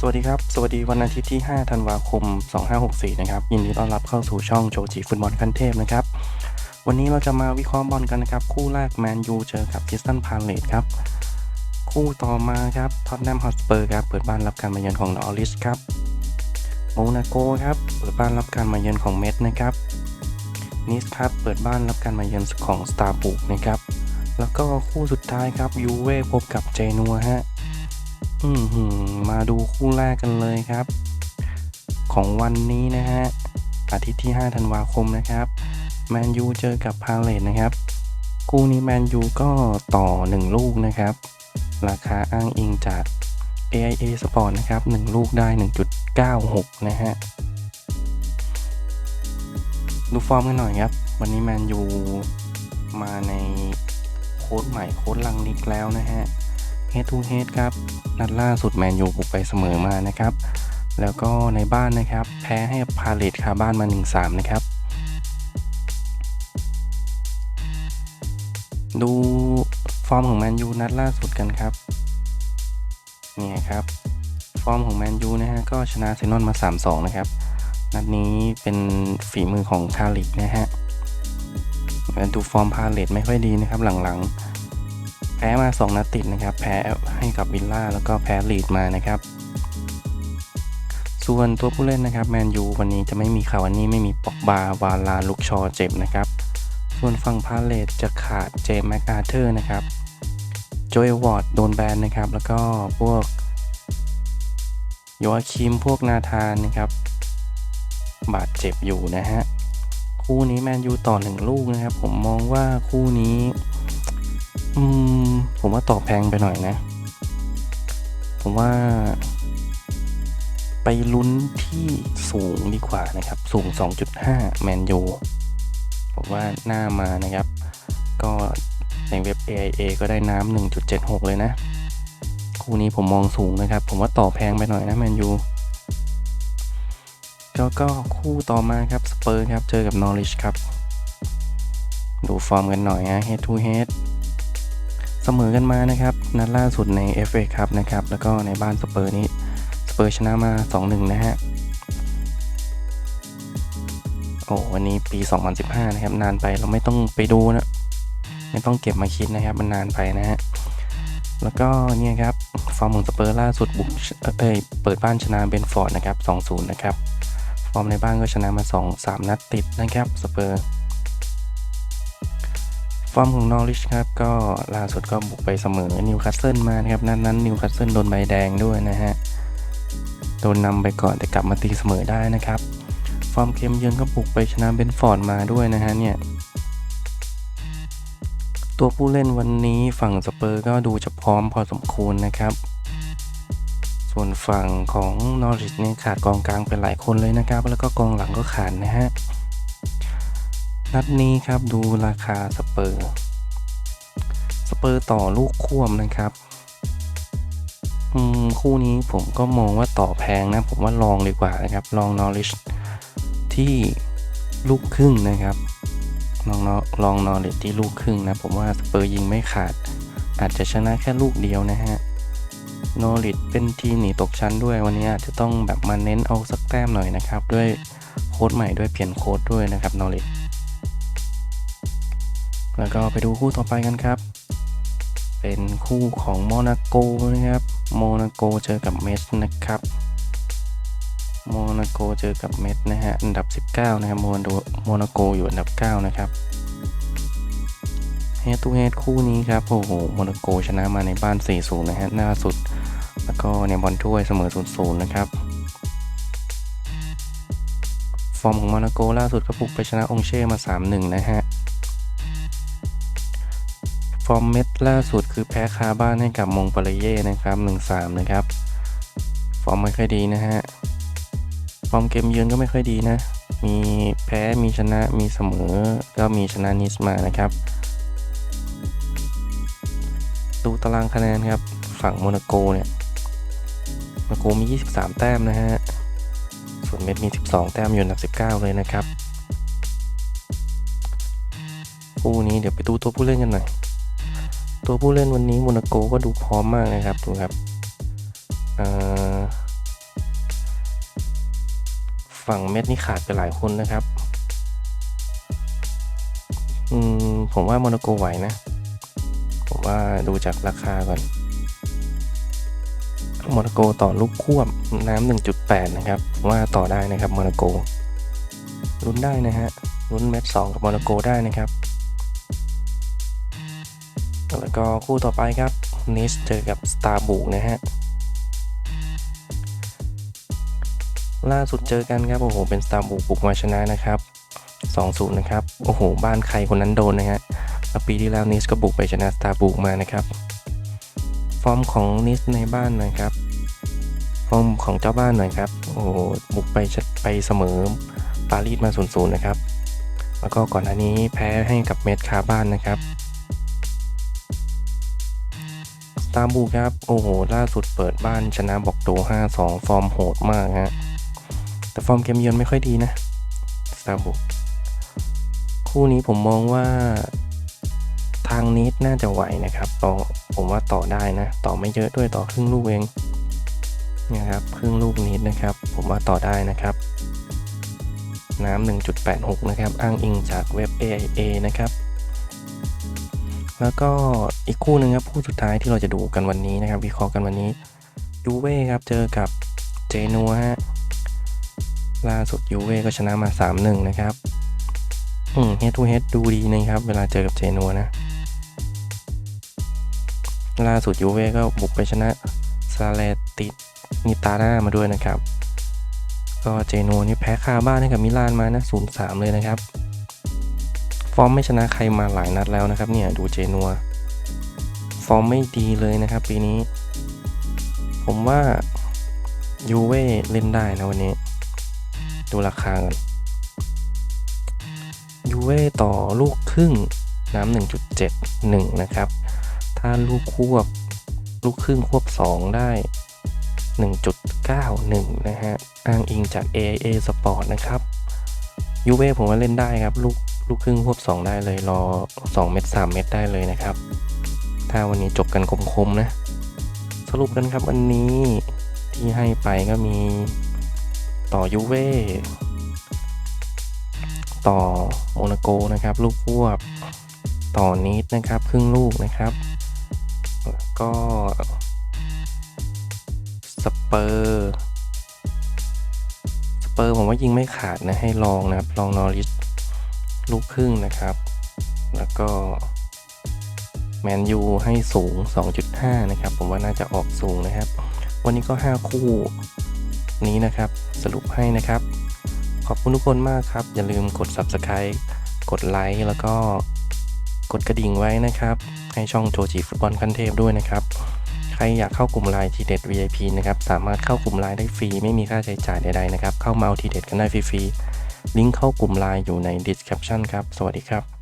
สวัสดีครับ สวัสดีวันอาทิตย์ที่ 5 ธันวาคม 2564 นะครับ ยินดีต้อนรับเข้าสู่ช่องโจจิฟุตบอลขั้นเทพนะครับ วันนี้เราจะมาวิเคราะห์บอลกันนะครับ คู่แรกแมนยูเจอกับคิสตันพาเลตครับ คู่ต่อมาครับท็อตแนมฮอสเปอร์ครับ เปิดบ้านรับการมาเยือนของนอริสครับโมนาโกครับ เปิดบ้านรับการมาเยือนของเมดนะครับ นิสครับ เปิดบ้านรับการมาเยือนของสตาร์บุกนะครับ แล้วก็คู่สุดท้ายครับยูเว่พบกับเจนัวฮะ อืมหืมมาดูคู่แรกกันเลยครับ ของวันนี้นะฮะอาทิตย์ที่ 5 ธันวาคมนะครับแมนยูเจอกับพาเลตนะครับคู่นี้แมนยูก็ต่อ 1 ลูกนะครับ ราคาอ้างอิงจาก AIA Sport นะครับ 1 ลูกได้ 1.96 นะฮะ ดูฟอร์มกันหน่อยครับ วันนี้แมนยูมาในโค้ดใหม่โค้ดลังนิกแล้วนะฮะ Head to Head ครับ นัดล่าสุดแมนยูบุกไปเสมอมานะครับ แล้วก็ในบ้านนะครับ แพ้ให้พาเลตคาบ้านมา 1-3 นะครับ ดูฟอร์มของแมนยูนัดล่าสุดกันครับ เนี่ยครับ ฟอร์มของแมนยูนะฮะก็ชนะเซนอนมา 3-2 นะครับ นัดนี้เป็นฝีมือของคาลิกนะฮะดูฟอร์มพาเลตไม่ค่อยดีนะครับหลังๆ แพ้มา 2 นัดติดนะครับ แพ้ให้กับวิลล่าแล้วก็แพ้ลีดมานะครับ ส่วนตัวผู้เล่นนะครับแมนยูวันนี้จะไม่มีคาวานี่ไม่มีปอกบาวาลาลุกชอเจ็บนะครับ ส่วนฝั่งพาเลตจะขาดเจมแม็กอาเธอร์นะครับโจเอวอร์ดโดนแบนนะครับ แล้วก็พวกโยอาคิมพวกนาธานนะครับ บาดเจ็บอยู่นะฮะ คู่นี้แมนยูต่อหนึ่งลูกนะครับ ผมมองว่าคู่นี้ อืม ผมว่าต่อแพงไปหน่อยนะ ผมว่า ไปลุ้นที่สูงดีกว่านะครับ สูง 2.5 แมนยู ผมว่าหน้ามานะครับ ก็ในเว็บ AIA ก็ได้น้ำ1.76 เลยนะ คู่นี้ผมมองสูงนะครับ ผมว่าต่อแพงไปหน่อยนะแมนยูแล้วก็คู่ต่อมาครับสเปอร์ครับ เจอกับนอริชครับ ดูฟอร์มกันหน่อยฮะ head to head เสมอกันมานะครับ นัดล่าสุดใน FA ครับนะครับ แล้วก็ในบ้านสเปอร์นี้สเปอร์ชนะมา 2-1 นะฮะ โอ้วันนี้ปี 2015 นะครับ นานไปเราไม่ต้องไปดูนะ ไม่ต้องเก็บมาคิดนะครับ มันนานไปนะฮะ แล้วก็เนี่ยครับ ฟอร์มของสเปอร์ล่าสุดบุกเอ้ยเปิดบ้านชนะเบนฟอร์ดนะครับ 2-0 นะครับ ฟอร์มในบ้านก็ชนะมา 2-3 นัดติดนะครับสเปอร์ ฟอร์มของนอริชครับก็ล่าสุดก็บุกไปเสมอนิวคาสเซิลมานะครับนั้นนั้นนิวคาสเซิลโดนใบแดงด้วยนะฮะโดนนำไปก่อนแต่กลับมาตีเสมอได้นะครับ ฟอร์มเกมเยือนก็บุกไปชนะเบนฟอร์ดมาด้วยนะฮะเนี่ยตัวผู้เล่นวันนี้ฝั่งสเปอร์ก็ดูจะพร้อมพอสมควรนะครับ ส่วนฝั่งของนอริชเนี่ยขาดกองกลางไปหลายคนเลยนะครับ แล้วก็กองหลังก็ขาดนะฮะ นัดนี้ครับดูราคาสเปอร์ สเปอร์ต่อลูกควบนะครับอืมคู่นี้ผมก็มองว่าต่อแพงนะ ผมว่าลองดีกว่านะครับ ลองนอริชที่ลูกครึ่งนะครับ ลองลองนอริชที่ลูกครึ่งนะ ผมว่าสเปอร์ยิงไม่ขาด อาจจะชนะแค่ลูกเดียวนะฮะนอริชเป็นทีมหนีตกชั้นด้วยวันนี้อาจจะต้องแบบมาเน้นเอาสักแต้มหน่อยนะครับ ด้วยโค้ดใหม่ด้วยเปลี่ยนโค้ดด้วยนะครับนอริช แล้วก็ไปดูคู่ต่อไปกันครับ เป็นคู่ของโมนาโกนะครับ โมนาโกเจอกับเมสนะครับ โมนาโกเจอกับเมสนะฮะ อันดับ 19 นะครับ โมนาโมนาโกอยู่อันดับ 9 นะครับเฮตูเฮดคู่นี้ครับ โอ้โห โมนาโกชนะมาในบ้าน 4-0 นะฮะหน้าสุด แล้วก็ในบอลถ้วยเสมอ 0-0 นะครับฟอร์มของโมนาโกล่าสุดก็บุกไปชนะองเช่มา 3-1 นะฮะ ฟอร์มเม็ดล่าสุดคือแพ้คาบ้านให้กับมงปาเลเย่นะครับ1-3นะครับ ฟอร์มไม่ค่อยดีนะฮะ ฟอร์มเกมเยือนก็ไม่ค่อยดีนะ มีแพ้มีชนะมีเสมอ ก็มีชนะนิสมานะครับ ดูตารางคะแนนครับ ฝั่งโมนาโกเนี่ยโมนาโกมี 23 แต้มนะฮะ ส่วนเม็ดมี 12 แต้มอยู่อันดับ 19 เลยนะครับคู่นี้เดี๋ยวไปดูตัวผู้เล่นกันหน่อย ตัวผู้เล่นวันนี้โมนาโกก็ดูพร้อมมากนะครับดูครับฝั่งเม็ดนี่ขาดไปหลายคนนะครับ อืมผมว่าโมนาโกไหวนะ ผมว่าดูจากราคาก่อนโมนาโกต่อลูกควบน้ำ1.8 นะครับว่าต่อได้นะครับโมนาโกลุ้นได้นะฮะลุ้นเม็ดสองกับโมนาโกได้นะครับ แล้วก็คู่ต่อไปครับนิสเจอกับสตาร์บุกนะฮะล่าสุดเจอกันครับโอ้โหเป็นสตาร์บุกบุกมาชนะนะครับ2-0นะครับโอ้โหบ้านใครคนนั้นโดนนะฮะแล้วปีที่แล้วนิสก็บุกไปชนะสตาร์บุกมานะครับ ฟอร์มของนิสในบ้านนะครับ ฟอร์มของเจ้าบ้านหน่อยครับโอ้โหบุกไปไปเสมอปารีสมา0-0นะครับ แล้วก็ก่อนหน้านี้แพ้ให้กับเมดคาบ้านนะครับ ตาบูครับ โอ้โห ล่าสุดเปิดบ้านชนะบอกโด5-2 ฟอร์มโหดมากฮะ แต่ฟอร์มเกมเยือนไม่ค่อยดีนะสตาบูคู่นี้ผมมองว่าทางนิดน่าจะไหวนะครับต่อผมว่าต่อได้นะ ต่อไม่เยอะด้วยต่อครึ่งลูกเองนะครับครึ่งลูกนิดนะครับ ผมว่าต่อได้นะครับ น้ำ1.86 นะครับ อ้างอิงจากเว็บ AIA นะครับ แล้วก็อีกคู่หนึ่งครับคู่สุดท้ายที่เราจะดูกันวันนี้นะครับวิเคราะห์กันวันนี้ยูเว่ครับเจอกับเจนัวฮะล่าสุดยูเว่ก็ชนะมา 3-1 นะครับอืมเฮดทูเฮดดูดีนะครับ เวลาเจอกับเจนัวนะล่าสุดยูเว่ก็บุกไปชนะซาเลตินิตาร่ามาด้วยนะครับ ก็เจนัวนี่แพ้คาบ้านให้กับมิลานมานะ0-3 เลยนะครับ ฟอร์มไม่ชนะใครมาหลายนัดแล้วนะครับเนี่ยดูเจนัว ฟอร์มไม่ดีเลยนะครับปีนี้ ผมว่ายูเว่เล่นได้นะวันนี้ ดูราคากันยูเว่ต่อลูกครึ่งน้ำ1.71 นะครับ ถ้าลูกควบ ลูกครึ่งควบ 2 ได้ 1.91 นะฮะ อ้างอิงจาก AIA Sport นะครับยูเว่ผมว่าเล่นได้ครับ ลูก ลูกครึ่งควบ 2 ได้เลยรอ 2 เม็ด3เม็ดได้เลยนะครับ ถ้าวันนี้จบกันคมๆนะ สรุปกันครับวันนี้ที่ให้ไปก็มีต่อยูเว่ต่อโมนาโกนะครับ ลูกควบต่อนิดนะครับ ครึ่งลูกนะครับ แล้วก็สเปอร์สเปอร์ผมว่ายิงไม่ขาดนะ ให้ลองนะครับ ลองนอริส ลูกครึ่งนะครับ แล้วก็แมนยูให้สูง 2.5 นะครับ ผมว่าน่าจะออกสูงนะครับ วันนี้ก็ 5 คู่นี้นะครับ สรุปให้นะครับ ขอบคุณทุกคนมากครับ อย่าลืมกด Subscribe กดไลค์แล้วก็กดกระดิ่งไว้นะครับ ให้ช่องโจจีฟุตบอลคันเทพด้วยนะครับ ใครอยากเข้ากลุ่มไลน์ทีเด็ด VIP นะครับ สามารถเข้ากลุ่มไลน์ได้ฟรี ไม่มีค่าใช้จ่ายใดๆนะครับ เข้ามาเอาทีเด็ดกันได้ฟรีๆ ลิงก์เข้ากลุ่มไลน์อยู่ใน description ครับ สวัสดีครับ